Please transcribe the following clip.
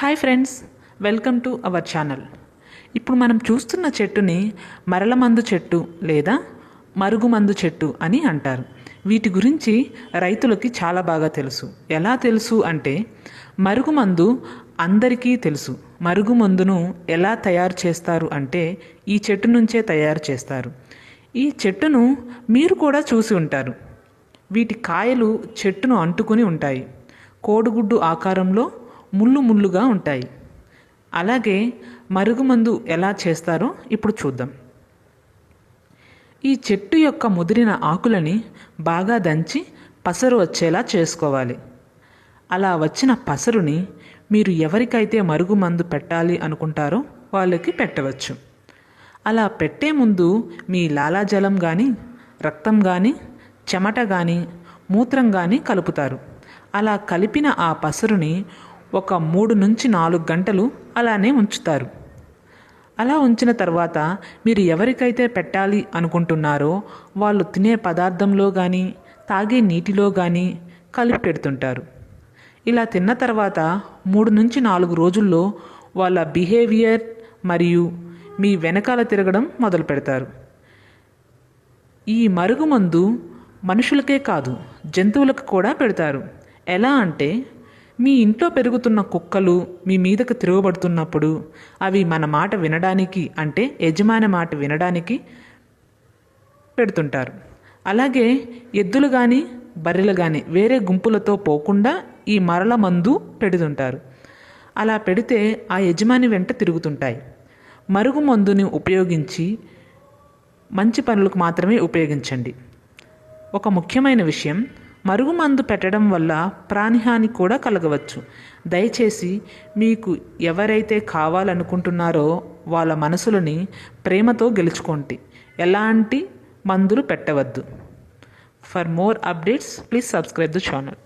Hi friends welcome to our channel. ఇప్పుడు మనం చూస్తున్న చెట్టుని మరలమందు చెట్టు లేదా మరుగుమందు చెట్టు అని అంటారు. వీటి గురించి రైతులకి చాలా బాగా తెలుసు. ఎలా తెలుసు అంటే మరుగుమందు అందరికీ తెలుసు. మరుగుమందును ఎలా తయారు చేస్తారు అంటే ఈ చెట్టు నుంచే తయారు చేస్తారు. ఈ చెట్టును మీరు కూడా చూసి ఉంటారు. వీటి కాయలు చెట్టును అంటుకుని ఉంటాయి. కోడిగుడ్డు ఆకారంలో ముళ్ళు ముళ్ళుగా ఉంటాయి. అలాగే మరుగుమందు ఎలా చేస్తారో ఇప్పుడు చూద్దాం. ఈ చెట్టు యొక్క ముదిరిన ఆకులని బాగా దంచి పసరు వచ్చేలా చేసుకోవాలి. అలా వచ్చిన పసరుని మీరు ఎవరికైతే మరుగుమందు పెట్టాలి అనుకుంటారో వాళ్ళకి పెట్టవచ్చు. అలా పెట్టే ముందు మీ లాలాజలం కానీ రక్తం కానీ చెమట కానీ మూత్రం కానీ కలుపుతారు. అలా కలిపిన ఆ పసరుని ఒక మూడు నుంచి నాలుగు గంటలు అలానే ఉంచుతారు. అలా ఉంచిన తర్వాత మీరు ఎవరికైతే పెట్టాలి అనుకుంటున్నారో వాళ్ళు తినే పదార్థంలో కానీ తాగే నీటిలో కానీ కలిపి పెడుతుంటారు. ఇలా తిన్న తర్వాత మూడు నుంచి నాలుగు రోజుల్లో వాళ్ళ బిహేవియర్ మరియు మీ వెనకాల తిరగడం మొదలు పెడతారు. ఈ మరుగుమందు మనుషులకే కాదు జంతువులకు కూడా పెడతారు. ఎలా అంటే మీ ఇంట్లో పెరుగుతున్న కుక్కలు మీ మీదకు తిరగబడుతున్నప్పుడు అవి మన మాట వినడానికి అంటే యజమాని మాట వినడానికి పెడుతుంటారు. అలాగే ఎద్దులు కానీ బర్రెలు కానీ వేరే గుంపులతో పోకుండా ఈ మరల మందు పెడుతుంటారు. అలా పెడితే ఆ యజమాని వెంట తిరుగుతుంటాయి. మరుగు మందుని ఉపయోగించి మంచి పనులకు మాత్రమే ఉపయోగించండి. ఒక ముఖ్యమైన విషయం మరుగుమందు పెట్టడం వల్ల ప్రాణహాని కూడా కలగవచ్చు. దయచేసి మీకు ఎవరైతే కావాలనుకుంటున్నారో వాళ్ళ మనసులని ప్రేమతో గెలుచుకోండి. ఎలాంటి మందులు పెట్టవద్దు. For more updates please subscribe the channel